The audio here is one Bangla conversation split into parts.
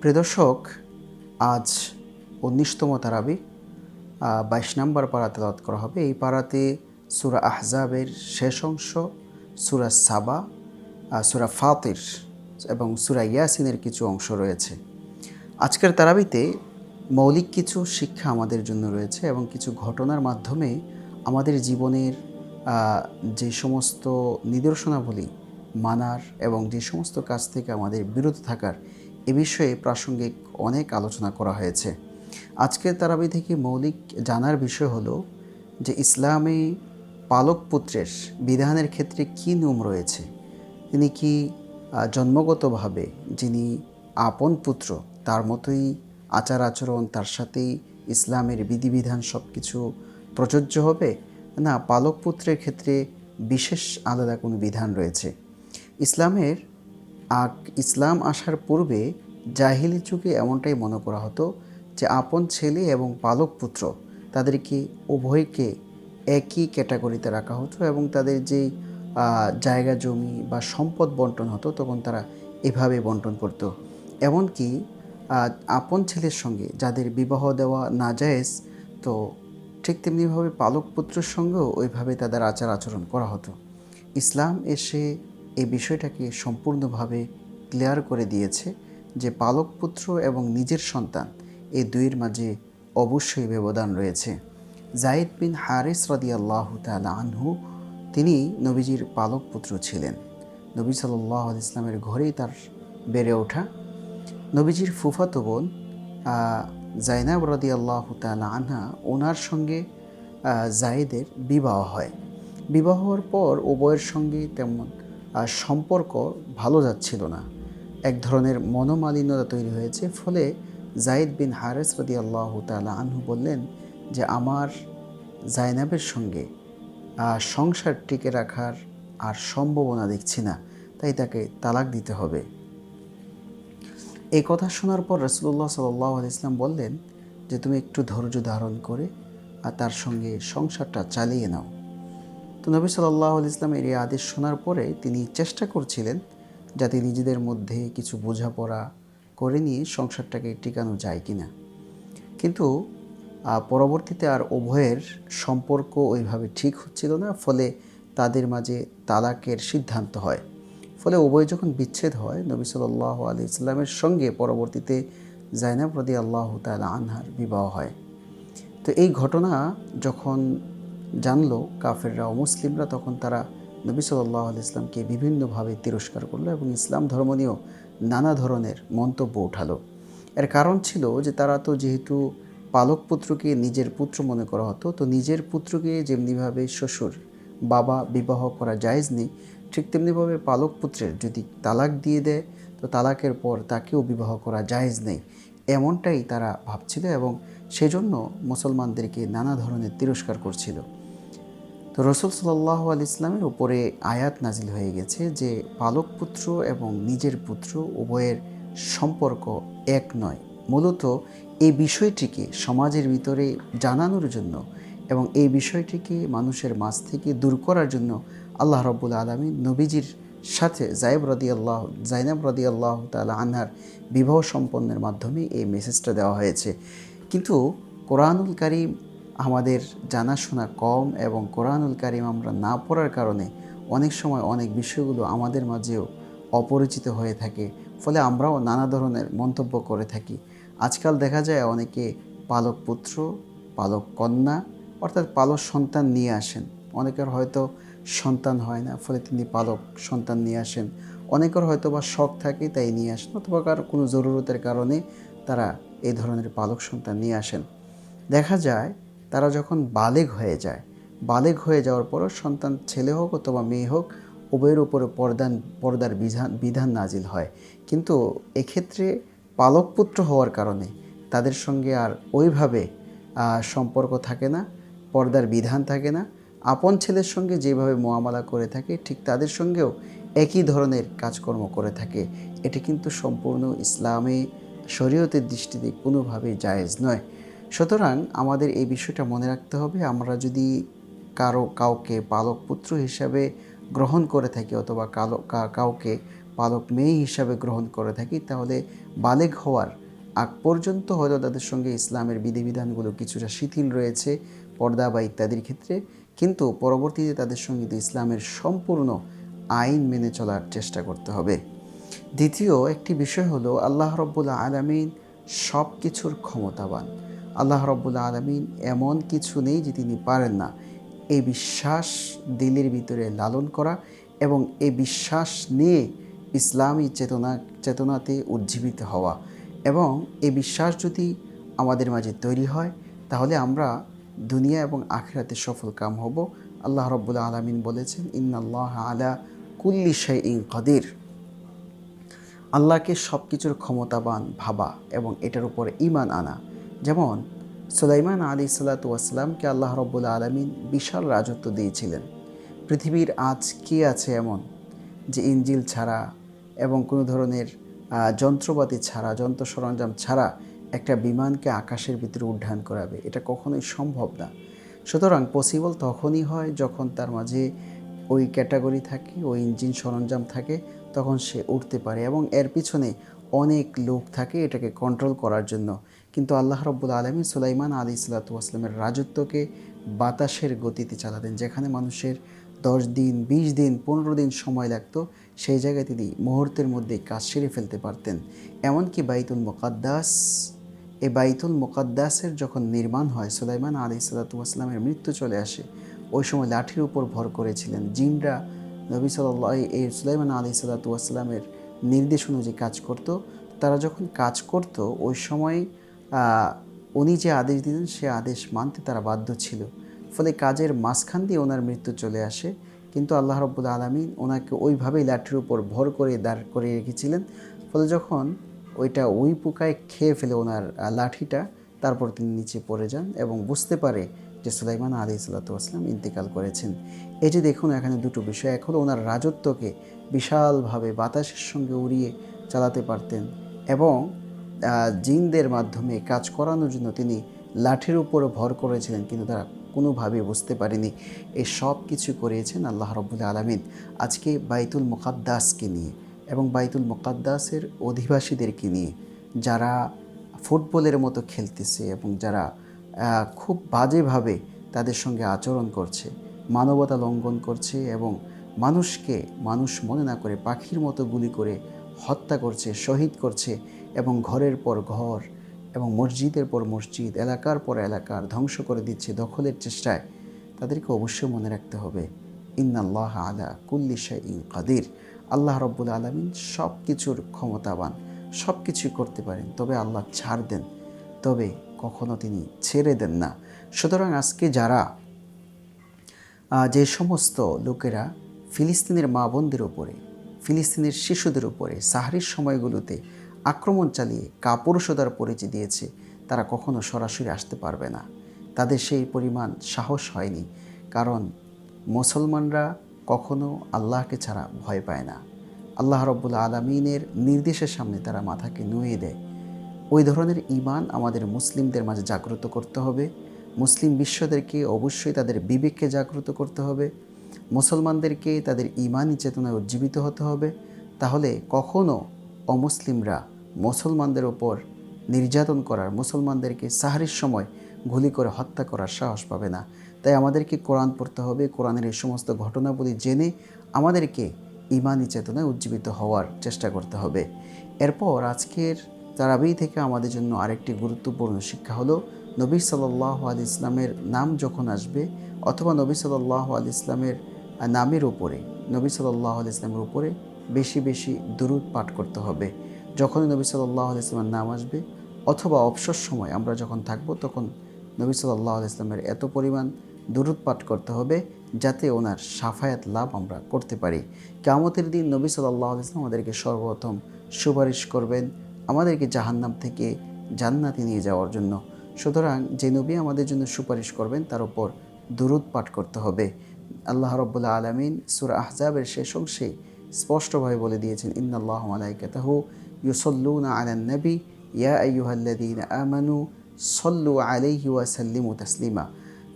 প্রিয় দর্শক, আজ উনিশতম তারাবি বাইশ নম্বর পাড়া তেলাওয়াত করা হবে। এই পাড়াতে সুরা আহজাবের শেষ অংশ, সুরা সাবা সুরা ফাতির এবং সুরা ইয়াসিনের কিছু অংশ রয়েছে। আজকের তারাবিতে মৌলিক কিছু শিক্ষা আমাদের জন্য রয়েছে এবং কিছু ঘটনার মাধ্যমে আমাদের জীবনের যে সমস্ত নিদর্শনাবলী মানার এবং যে সমস্ত কাজ থেকে আমাদের বিরত থাকার এ বিষয়ে প্রাসঙ্গিক অনেক আলোচনা করা হয়েছে। আজকের তারাবি থেকে মৌলিক জানার বিষয় হলো যে ইসলামে পালক পুত্রের বিধানের ক্ষেত্রে কী নিয়ম রয়েছে? তিনি কি জন্মগতভাবে যিনি আপন পুত্র, তার মতোই আচার আচরণ, তার সাথেই ইসলামের বিধিবিধান সব কিছু প্রযোজ্য হবে? না পালক পুত্রের ক্ষেত্রে বিশেষ আলাদা কোনো বিধান রয়েছে। ইসলামের আগ ইসলাম আসার পূর্বে জাহিলি যুগে এমনটাই মনে করা হতো যে আপন ছেলে এবং পালক পুত্র তাদেরকে উভয়কে একই ক্যাটাগরিতে রাখা হতো এবং তাদের যে জায়গা, জমি বা সম্পদ বন্টন হতো তখন তারা এভাবে বন্টন করত। এমনকি আপন ছেলের সঙ্গে যাদের বিবাহ দেওয়া না জায়েজ তো ঠিক তেমনিভাবে পালক পুত্রের সঙ্গেও ওইভাবে তাদের আচার আচরণ করা হতো। ইসলাম এসে এই বিষয়টাকে সম্পূর্ণভাবে ক্লিয়ার করে দিয়েছে যে পালক পুত্র এবং নিজের সন্তান এই দুইয়ের মাঝে অবশ্যই ব্যবধান রয়েছে। জাইদ বিন হারিস রাদি আল্লাহ তালা আনহু, তিনি নবীজির পালক পুত্র ছিলেন। নবী সাল্লাহ ইসলামের ঘরেই তার বেড়ে ওঠা। নবীজির ফুফাতো বোন জাইনাব রাদি আল্লাহ তালা আনহা ওনার সঙ্গে জায়েদের বিবাহ হয়। বিবাহ হওয়ার পর উভয়ের সঙ্গে তেমন আহ, সম্পর্ক ভালো যাচ্ছিল না। এক ধরনের মনোমালিন্যতা তৈরি হয়েছে ফলে জাইদ বিন হারেস রদি আল্লাহ তালা আনহু বললেন যে আমার জাইনাবের সঙ্গে সংসার টিকে রাখার আর সম্ভাবনা দেখছি না তাই তাকে তালাক দিতে হবে। এই কথা শোনার পর রসুল্লাহ সাল্লাহ ইসলাম বললেন যে তুমি একটু ধৈর্য ধারণ করে আর তার সঙ্গে সংসারটা চালিয়ে নাও। তো নবী সাল্লাহ ইসলামের এই আদেশ শোনার পরে তিনি চেষ্টা করছিলেন যাতে নিজেদের মধ্যে কিছু বোঝাপড়া করে নিয়ে সংসারটাকে টিকানো যায় কি না কিন্তু পরবর্তীতে আর উভয়ের সম্পর্ক ওইভাবে ঠিক হচ্ছিল না, ফলে তাদের মাঝে তালাকের সিদ্ধান্ত হয়। ফলে উভয় যখন বিচ্ছেদ হয়, নবী সাল্লাহ আলি ইসলামের সঙ্গে পরবর্তীতে জাইনাব রদি আল্লাহ তালা আনহার বিবাহ হয়। তো এই ঘটনা যখন জানলো কাফেররা ও মুসলিমরা, তখন তারা নবী সাল্লাহ ইসলামকে বিভিন্নভাবে তিরস্কার করল এবং ইসলাম ধর্ম নিয়েও নানা ধরনের মন্তব্য উঠালো। এর কারণ ছিল যে তারা তো যেহেতু পালক পুত্রকে নিজের পুত্র মনে করা হতো, তো নিজের পুত্রকে যেমনিভাবে শ্বশুর, বাবা বিবাহ করা জায়েজ নেই, ঠিক তেমনিভাবে পালক পুত্রের যদি তালাক দিয়ে দেয়, তো তালাকের পর তাকেও বিবাহ করা জায়েজ নেই, এমনটাই তারা ভাবছিল এবং সেজন্য মুসলমানদেরকে নানা ধরনের তিরস্কার করছিল। তো রসুল সাল্লাহ আল ইসলামের উপরে আয়াত নাজিল হয়ে গেছে যে পালক পুত্র এবং নিজের পুত্র উভয়ের সম্পর্ক এক নয়। মূলত এই বিষয়টিকে সমাজের ভিতরে জানানোর জন্য এবং এই বিষয়টিকে মানুষের মাঝ থেকে দূর করার জন্য আল্লাহ রব্বুল আলমী নবীজির সাথে জায়েব রদি আল্লাহ জাইনাব রদি আল্লাহ তালা আনহার বিবাহ সম্পন্নের মাধ্যমে এই মেসেজটা দেওয়া হয়েছে। কিন্তু কোরআনুল আমাদের জানাশোনা কম এবং কোরআনুল কারিম আমরা না পড়ার কারণে অনেক সময় অনেক বিষয়গুলো আমাদের মাঝেও অপরিচিত হয়ে থাকে। ফলে আমরাও নানা ধরনের মন্তব্য করে থাকি। আজকাল দেখা যায় অনেকে পালক পুত্র, পালক কন্যা, অর্থাৎ পালক সন্তান নিয়ে আসেন। অনেকের হয়তো সন্তান হয় না, ফলে তিনি পালক সন্তান নিয়ে আসেন। অনেকের হয়তো বা শখ থাকে তাই নিয়ে আসেন, অথবা কার কোনো জরুরতের কারণে তারা এই ধরনের পালক সন্তান নিয়ে আসেন। দেখা যায় তারা যখন বালেগ হয়ে যায়, বালেগ হয়ে যাওয়ার পরও সন্তান ছেলে হোক অথবা মেয়ে হোক, উভয়ের উপরে পর্দান, পর্দার বিধান বিধান নাজিল হয়। কিন্তু এক্ষেত্রে পালক পুত্র হওয়ার কারণে তাদের সঙ্গে আর ওইভাবে সম্পর্ক থাকে না, পর্দার বিধান থাকে না। আপন ছেলের সঙ্গে যেভাবে মোয়ামলা করে থাকে, ঠিক তাদের সঙ্গেও একই ধরনের কাজকর্ম করে থাকে। এটি কিন্তু সম্পূর্ণ ইসলামে শরীয়তের দৃষ্টিতে কোনোভাবেই জায়েজ নয়। সুতরাং আমাদের এই বিষয়টা মনে রাখতে হবে, আমরা যদি কারও, কাউকে পালক পুত্র হিসাবে গ্রহণ করে থাকি অথবা কালো কাউকে পালক মেয়ে হিসাবে গ্রহণ করে থাকি, তাহলে বালেগ হওয়ার আগ পর্যন্ত হয়তো তাদের সঙ্গে ইসলামের বিধিবিধানগুলো কিছুটা শিথিল রয়েছে, পর্দা বা ইত্যাদির ক্ষেত্রে। কিন্তু পরবর্তীতে তাদের সঙ্গে ইসলামের সম্পূর্ণ আইন মেনে চলার চেষ্টা করতে হবে। দ্বিতীয় একটি বিষয় হলো, আল্লাহ রব্বুল আলমিন সব কিছুর ক্ষমতাবান। আল্লাহ রব্বুল আলমিন এমন কিছু নেই যে তিনি পারেন না। এই বিশ্বাস দিলের ভিতরে লালন করা এবং এই বিশ্বাস নিয়ে ইসলামী চেতনা, চেতনাতে উজ্জীবিত হওয়া। এবং এই বিশ্বাস যদি আমাদের মাঝে তৈরি হয়, তাহলে আমরা দুনিয়া এবং আখেরাতে সফল কাম হব। আল্লাহ রব্বুল আলমিন বলেছেন, ইন্নাল্লাহ আলা কুল্লি শাই ইং কদির। আল্লাহকে সব কিছুর ক্ষমতাবান ভাবা এবং এটার উপর ইমান আনা। যেমন, সুলাইমান আলী সাল্লাতুয়াসাল্লামকে আল্লাহ রব্বুল আলমিন বিশাল রাজত্ব দিয়েছিলেন। পৃথিবীর আজ কে আছে এমন? যে ইঞ্জিল ছাড়া এবং কোনো ধরনের যন্ত্রপাতি ছাড়া, যন্ত্র সরঞ্জাম ছাড়া একটা বিমানকে আকাশের ভিতরে উড্ডয়ন করাবে। এটা কখনোই সম্ভব না। সুতরাং পসিবল তখনই হয় যখন তার মাঝে ওই ক্যাটাগরি থাকে ওই ইঞ্জিন সরঞ্জাম থাকে, তখন সে উঠতে পারে এবং এর পিছনে অনেক লোক থাকে এটাকে কন্ট্রোল করার জন্য। কিন্তু আল্লাহ রব্বুল আলমী সুলাইমান আলী সাল্লাতুয়াসলামের রাজত্বকে বাতাসের গতিতে চালাতেন। যেখানে মানুষের দশ দিন, বিশ দিন, পনেরো দিন সময় লাগত, সেই জায়গায় তিনি মুহূর্তের মধ্যেই কাজ সেরে ফেলতে পারতেন। এমনকি বাইতুল মোকাদ্দাস, এ বাইতুল মোকাদ্দাসের যখন নির্মাণ হয়, সুলাইমান আলী সাল্লাতুয়াসলামের মৃত্যু চলে আসে, ওই সময় লাঠির উপর ভর করেছিলেন। জিনরা নবী সাল্লাহ এই সুলাইমান আলী সাল্লাতুয়াসলামের নির্দেশ অনুযায়ী কাজ করত। তারা যখন কাজ করত, ওই সময় উনি যে আদেশ দিলেন সে আদেশ মানতে তারা বাধ্য ছিল। ফলে কাজের মাঝখান দিয়ে ওনার মৃত্যু চলে আসে। কিন্তু আল্লাহ রব্বুল আলমিন ওনাকে ওইভাবেই লাঠির উপর ভর করে দাঁড় করে রেখেছিলেন। ফলে যখন ওইটা ওই পোকায় খেয়ে ফেলে ওনার লাঠিটা, তারপর তিনি নিচে পড়ে যান এবং বুঝতে পারে যে সুলাইমান আলী সাল্লাতাম ইন্তেকাল করেছেন। এই যে দেখুন, এখানে দুটো বিষয়। হলো ওনার রাজত্বকে বিশালভাবে বাতাসের সঙ্গে উড়িয়ে চালাতে পারতেন এবং জিনদের মাধ্যমে কাজ করানোর জন্য তিনি লাঠির উপরে ভর করেছিলেন, কিন্তু তারা কোনোভাবে বুঝতে পারেনি। এই সব কিছু করিয়েছেন আল্লাহ রব্বুল আলমিন। আজকে বাইতুল মুকাদ্দাসকে নিয়ে এবং বাইতুল মুকাদ্দাসের অধিবাসীদেরকে নিয়ে যারা ফুটবলের মতো খেলতেছে এবং যারা খুব বাজেভাবে তাদের সঙ্গে আচরণ করছে, মানবতা লঙ্ঘন করছে এবং মানুষকে, মানুষ মনে না করে পাখির মতো গুলি করে হত্যা করছে, শহীদ করছে এবং ঘরের পর ঘর এবং মসজিদের পর মসজিদ, এলাকার পর এলাকার ধ্বংস করে দিচ্ছে দখলের চেষ্টায়। তাদেরকে অবশ্যই মনে রাখতে হবে, ইন্নাল্লাহ আলা কুল্লি ইন কাদির। আল্লাহ রব্বুল আলমিন সব কিছুর ক্ষমতাবান সব কিছুই করতে পারেন, তবে আল্লাহ ছাড় দেন। তবে কখনো তিনি ছেড়ে দেন না। সুতরাং আজকে যারা যে সমস্ত লোকেরা ফিলিস্তিনের মা বোনদের উপরে, ফিলিস্তিনের শিশুদের উপরে সাহারির সময়গুলোতে আক্রমণ চালিয়ে কাপুরুষতার পরিচয় দিয়েছে, তারা কখনো সরাসরি আসতে পারবে না। তাদের সেই পরিমাণ সাহস হয়নি, কারণ মুসলমানরা কখনো আল্লাহকে ছাড়া ভয় পায় না। আল্লাহ রব্বুল আলমিনের নির্দেশের সামনে তারা মাথাকে নুয়ে দেয়। ওই ধরনের ইমান আমাদের মুসলিমদের মাঝে জাগ্রত করতে হবে। মুসলিম বিশ্বদেরকে অবশ্যই তাদের বিবেককে জাগ্রত করতে হবে। মুসলমানদেরকে তাদের ইমানি চেতনায় উজ্জীবিত হতে হবে। তাহলে কখনো অমুসলিমরা মুসলমানদের ওপর নির্যাতন করার, মুসলমানদেরকে সাহারির সময় গুলি করে হত্যা করার সাহস পাবে না। তাই আমাদেরকে কোরআন পড়তে হবে, কোরআনের এই সমস্ত ঘটনাবলী জেনে আমাদেরকে ইমানি চেতনায় উজ্জীবিত হওয়ার চেষ্টা করতে হবে। এরপর আজকের তারাবি থেকে আমাদের জন্য আরেকটি গুরুত্বপূর্ণ শিক্ষা হলো, নবী সাল্লাহ আলি ইসলামের নাম যখন আসবে অথবা নবী সাল্লাহ আলি ইসলামের নামের উপরে, নবী সাল্লাহ আলি ইসলামের উপরে বেশি বেশি দুরুদ পাঠ করতে হবে। যখনই নবী সাল্লাহ ইসলামের নাম আসবে, অথবা অবসর সময় আমরা যখন থাকব, তখন নবী সাল্লাহ ইসলামের এত পরিমাণ দুরুদ পাঠ করতে হবে যাতে ওনার সাফায়াত লাভ আমরা করতে পারি। কেমতের দিন নবী সাল্লাহ ইসলাম আমাদেরকে সর্বপ্রথম সুপারিশ করবেন আমাদেরকে জাহান্নাম থেকে জান্নাতে নিয়ে যাওয়ার জন্য। সুতরাং যে নবী আমাদের জন্য সুপারিশ করবেন, তার উপর দুরুদ পাঠ করতে হবে। আল্লাহ রব্বুল্লা আলমিন সুর আহজাবের শেষ অংশে স্পষ্টভাবে বলে দিয়েছেন, ইন্নাল্লাহ মালাইকাতাহু ইউসল্লুনা আলান নবী ইয়া আইয়ুহাল্লাযীনা আমানু সল্লু আলাইহি ওয়া সাল্লিমু তাসলিমা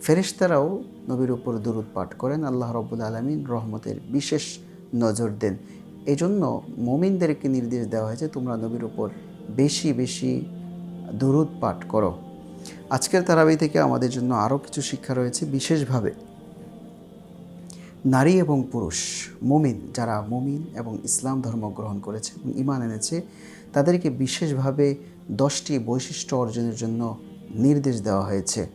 ফেরেশতারাও নবীর উপর দুরুদ পাঠ করেন। আল্লাহ রব্বুল আলমিন রহমতের বিশেষ নজর দেন। এজন্য মোমিনদেরকে নির্দেশ দেওয়া হয়েছে, তোমরা নবীর উপর বেশি বেশি দুরুদ পাঠ করো। আজকের তারাবি থেকে আমাদের জন্য আরও কিছু শিক্ষা রয়েছে। বিশেষভাবে নারী এবং পুরুষ, মুমিন, যারা মুমিন এবং ইসলাম ধর্ম গ্রহণ করেছে এবং ইমান এনেছে, তাদেরকে বিশেষভাবে দশটি বৈশিষ্ট্য অর্জনের জন্য নির্দেশ দেওয়া হয়েছে।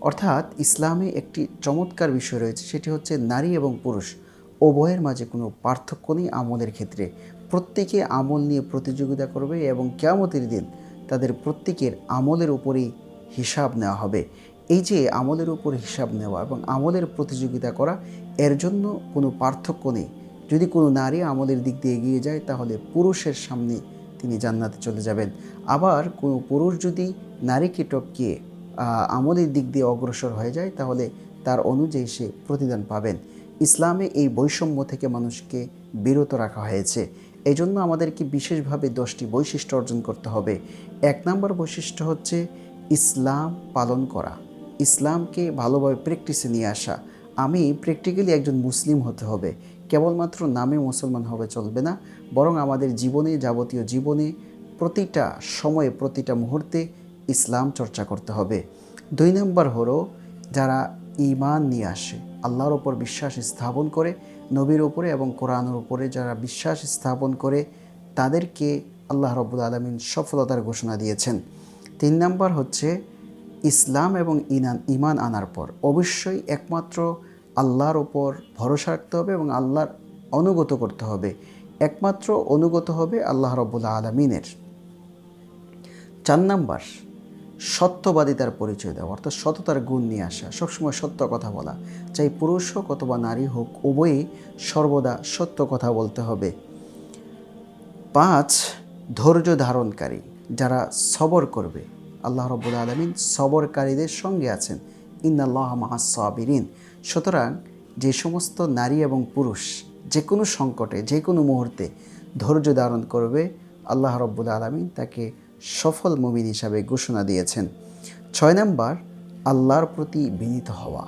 অর্থাৎ ইসলামে একটি চমৎকার বিষয় রয়েছে, সেটি হচ্ছে নারী এবং পুরুষ উভয়ের মাঝে কোনো পার্থক্য নেই আমলের ক্ষেত্রে। প্রত্যেকে আমল নিয়ে প্রতিযোগিতা করবে এবং কেয়ামতের দিন তাদের প্রত্যেকের আমলের উপরেই হিসাব নেওয়া হবে। এই যে আমলের উপর হিসাব নেওয়া এবং আমলের প্রতিযোগিতা করা এর জন্য কোনো পার্থক্য নেই। যদি কোনো নারী আমলের দিক দিয়ে এগিয়ে যায় তাহলে পুরুষের সামনে তিনি জান্নাতে চলে যাবেন। আবার কোনো পুরুষ যদি নারীকে টপকিয়ে আহ, আমলের দিক দিয়ে অগ্রসর হয়ে যায় তাহলে তার অনুযায়ী সে প্রতিদান পাবেন। ইসলামে এই বৈষম্য থেকে মানুষকে বিরত রাখা হয়েছে। এই জন্য আমাদেরকে বিশেষভাবে দশটি বৈশিষ্ট্য অর্জন করতে হবে। এক নম্বর বৈশিষ্ট্য হচ্ছে ইসলাম পালন করা। ইসলামকে ভালোভাবে প্র্যাকটিসে নিয়ে আসা। আমি প্র্যাকটিক্যালি একজন মুসলিম হতে হবে। কেবলমাত্র নামে মুসলমান হবে চলবে না, বরং আমাদের জীবনে যাবতীয় জীবনে প্রতিটা সময়ে, প্রতিটা মুহূর্তে ইসলাম চর্চা করতে হবে। দুই নম্বর হলো, যারা ঈমান নিয়ে আসে, আল্লাহর ওপর বিশ্বাস স্থাপন করে, নবীর ওপরে এবং কোরআনের উপরে যারা বিশ্বাস স্থাপন করে, তাদেরকে আল্লাহ রব্বুল আলমিন সফলতার ঘোষণা দিয়েছেন। তিন নম্বর হচ্ছে, ইসলাম এবং ইনান ইমান আনার পর। অবশ্যই একমাত্র আল্লাহর ওপর ভরসা রাখতে হবে এবং আল্লাহর অনুগত করতে হবে। একমাত্র অনুগত হবে আল্লাহ রব্বুল আলমিনের। চার নাম্বার সত্যবাদিতার পরিচয় দেওয়া, অর্থাৎ সততার গুণ নিয়ে আসা। সবসময় সত্য কথা বলা। চাই পুরুষ হোক অথবা নারী হোক, উভয়ই সর্বদা সত্য কথা বলতে হবে। পাঁচ, ধৈর্য ধারণকারী, যারা সবর করবে। আল্লাহ রব্বুল আলমিন সবরকারীদের সঙ্গে আছেন। ইন্নাল্লাহ মাসাবিরিন সুতরাং যে সমস্ত নারী এবং পুরুষ যে কোনো সংকটে, যে কোনো মুহূর্তে ধৈর্য ধারণ করবে, আল্লাহ রব্বুল আলমিন তাকে সফল মুমিন হিসাবে ঘোষণা দিয়েছেন। ছয় নম্বর, আল্লাহর প্রতি বিনীত হওয়া।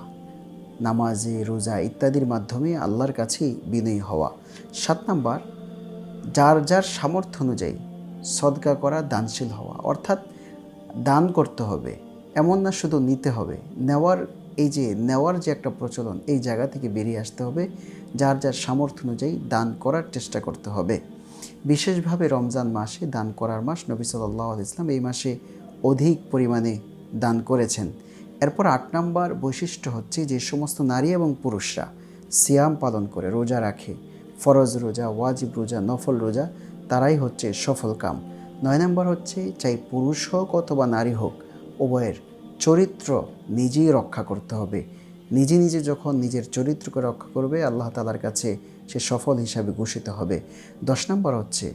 নামাজে, রোজা ইত্যাদির মাধ্যমে আল্লাহর কাছেই বিনয়ী হওয়া। সাত নম্বর, যার যার সামর্থ্য অনুযায়ী সদকা করা দানশীল হওয়া। অর্থাৎ দান করতে হবে, এমন না শুধু নিতে হবে, নেওয়ার এই যে নেওয়ার যে একটা প্রচলন, এই জায়গা থেকে বেরিয়ে আসতে হবে। যার যার সামর্থ্য অনুযায়ী দান করার চেষ্টা করতে হবে। বিশেষভাবে রমজান মাসে দান করার মাস নবী সাল্লাহ ইসলাম এই মাসে অধিক পরিমাণে দান করেছেন। এরপর আট নম্বর বৈশিষ্ট্য হচ্ছে যে সমস্ত নারী এবং পুরুষরা সিয়াম পালন করে, রোজা রাখে। ফরজ রোজা, ওয়াজিব রোজা, নফল রোজা, তারাই হচ্ছে সফল কাম। নয় নম্বর হচ্ছে, চাই পুরুষ হোক অথবা নারী হোক, উভয়ের চরিত্র নিজেই রক্ষা করতে হবে। নিজে নিজে যখন নিজের চরিত্রকে রক্ষা করবে, আল্লাহ তালার কাছে সে সফল হিসাবে ঘোষিত হবে। দশ নম্বর হচ্ছে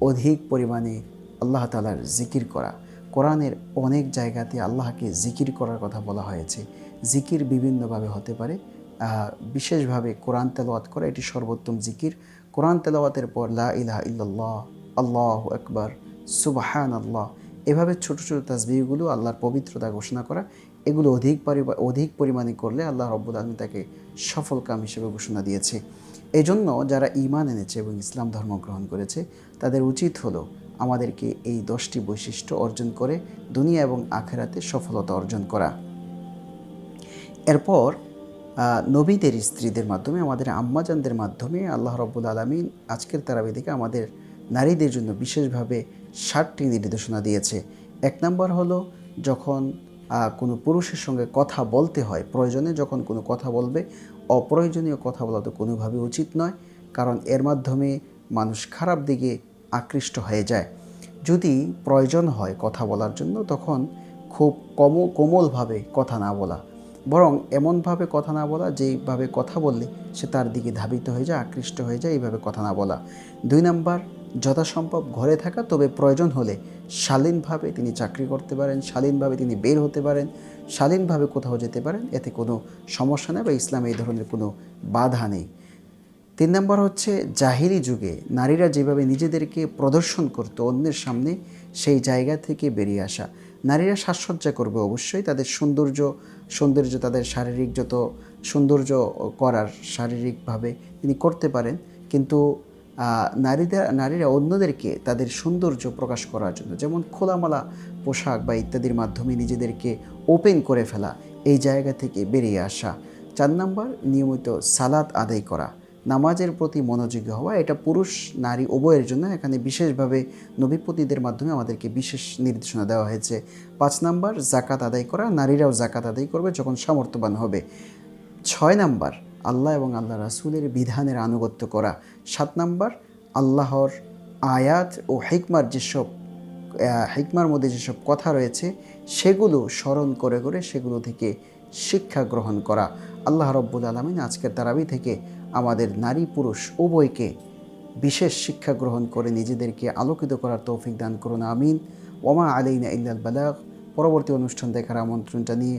অধিক পরিমাণে আল্লাহ তালার জিকির করা। কোরআনের অনেক জায়গাতে আল্লাহকে জিকির করার কথা বলা হয়েছে। জিকির বিভিন্নভাবে হতে পারে। বিশেষভাবে কোরআন তেলাওয়াত করা, এটি সর্বোত্তম জিকির। কোরআন তেলাওয়াতের পর লা ইলাহা ইল্লাল্লাহ, আল্লাহ আকবার সুবাহান আল্লাহ এভাবে ছোট ছোট তাসবিহগুলো আল্লাহর পবিত্রতা ঘোষণা করা, এগুলো অধিক অধিক পরিমাণে করলে আল্লাহ রব্বুল আলমী তাকে সফল কাম হিসেবে ঘোষণা দিয়েছে। এই জন্য যারা ঈমান এনেছে এবং ইসলাম ধর্ম গ্রহণ করেছে, তাদের উচিত হলো আমাদেরকে এই দশটি বৈশিষ্ট্য অর্জন করে দুনিয়া এবং আখেরাতে সফলতা অর্জন করা। এরপর নবীদের স্ত্রীদের মাধ্যমে, আমাদের আম্মাজানদের মাধ্যমে আল্লাহ রব্বুল আলমিন আজকের তারাবি থেকে আমাদের নারীদের জন্য বিশেষভাবে ষাটটি নির্দেশনা দিয়েছে। এক নম্বর হলো, যখন কোনো পুরুষের সঙ্গে কথা বলতে হয়, প্রয়োজনে যখন কোনো কথা বলবে, অপ্রয়োজনীয় কথা বলা তো কোনোভাবে উচিত নয়, কারণ এর মাধ্যমে মানুষ খারাপ দিকে আকৃষ্ট হয়ে যায়। যদি প্রয়োজন হয় কথা বলার জন্য, তখন খুব কম, কোমলভাবে কথা না বলা, বরং এমনভাবে কথা না বলা, যেইভাবে কথা বললে সে তার দিকে ধাবিত হয়ে যায়, আকৃষ্ট হয়ে যায়, এইভাবে কথা না বলা। দুই নাম্বার যথাসম্ভব ঘরে থাকা, তবে প্রয়োজন হলে শালীনভাবে তিনি চাকরি করতে পারেন, শালীনভাবে তিনি বের হতে পারেন, শালীনভাবে কোথাও যেতে পারেন, এতে কোনো সমস্যা নেই বা ইসলামে এই ধরনের কোনো বাধা নেই। তিন নম্বর হচ্ছে জাহিরি যুগে নারীরা যেভাবে নিজেদেরকে প্রদর্শন করতো অন্যের সামনে, সেই জায়গা থেকে বেরিয়ে আসা। নারীরা সাজসজ্জা করবে অবশ্যই, তাদের সৌন্দর্য সৌন্দর্য তাদের শারীরিক যত সৌন্দর্য করার শারীরিকভাবে তিনি করতে পারেন, কিন্তু নারীদের, নারীরা অন্যদেরকে তাদের সৌন্দর্য প্রকাশ করার জন্য, যেমন খোলামালা পোশাক বা ইত্যাদির মাধ্যমে নিজেদেরকে ওপেন করে ফেলা, এই জায়গা থেকে বেরিয়ে আসা। চার নাম্বার, নিয়মিত সালাদ আদায় করা। নামাজের প্রতি মনোযোগী হওয়া, এটা পুরুষ, নারী উভয়ের জন্য। এখানে বিশেষভাবে নবীপতিদের মাধ্যমে আমাদেরকে বিশেষ নির্দেশনা দেওয়া হয়েছে। পাঁচ নাম্বার, জাকাত আদায় করা। নারীরাও জাকাত আদায় করবে যখন সামর্থ্যবান হবে। ছয় নাম্বার আল্লাহ এবং আল্লাহ রাসূলের বিধানের আনুগত্য করা। সাত নাম্বার, আল্লাহর আয়াত ও হিকমার যেসব হিকমার মধ্যে যেসব কথা রয়েছে, সেগুলো স্মরণ করে করে সেগুলো থেকে শিক্ষা গ্রহণ করা। আল্লাহ রব্বুল আলমিন আজকের তারাবি থেকে আমাদের নারী পুরুষ উভয়কে বিশেষ শিক্ষা গ্রহণ করে নিজেদেরকে আলোকিত করার তৌফিক দান করুন, আমিন। ওমা আলাইনা ইল্লাল বালাগ। পরবর্তী অনুষ্ঠান দেখার আমন্ত্রণ জানিয়ে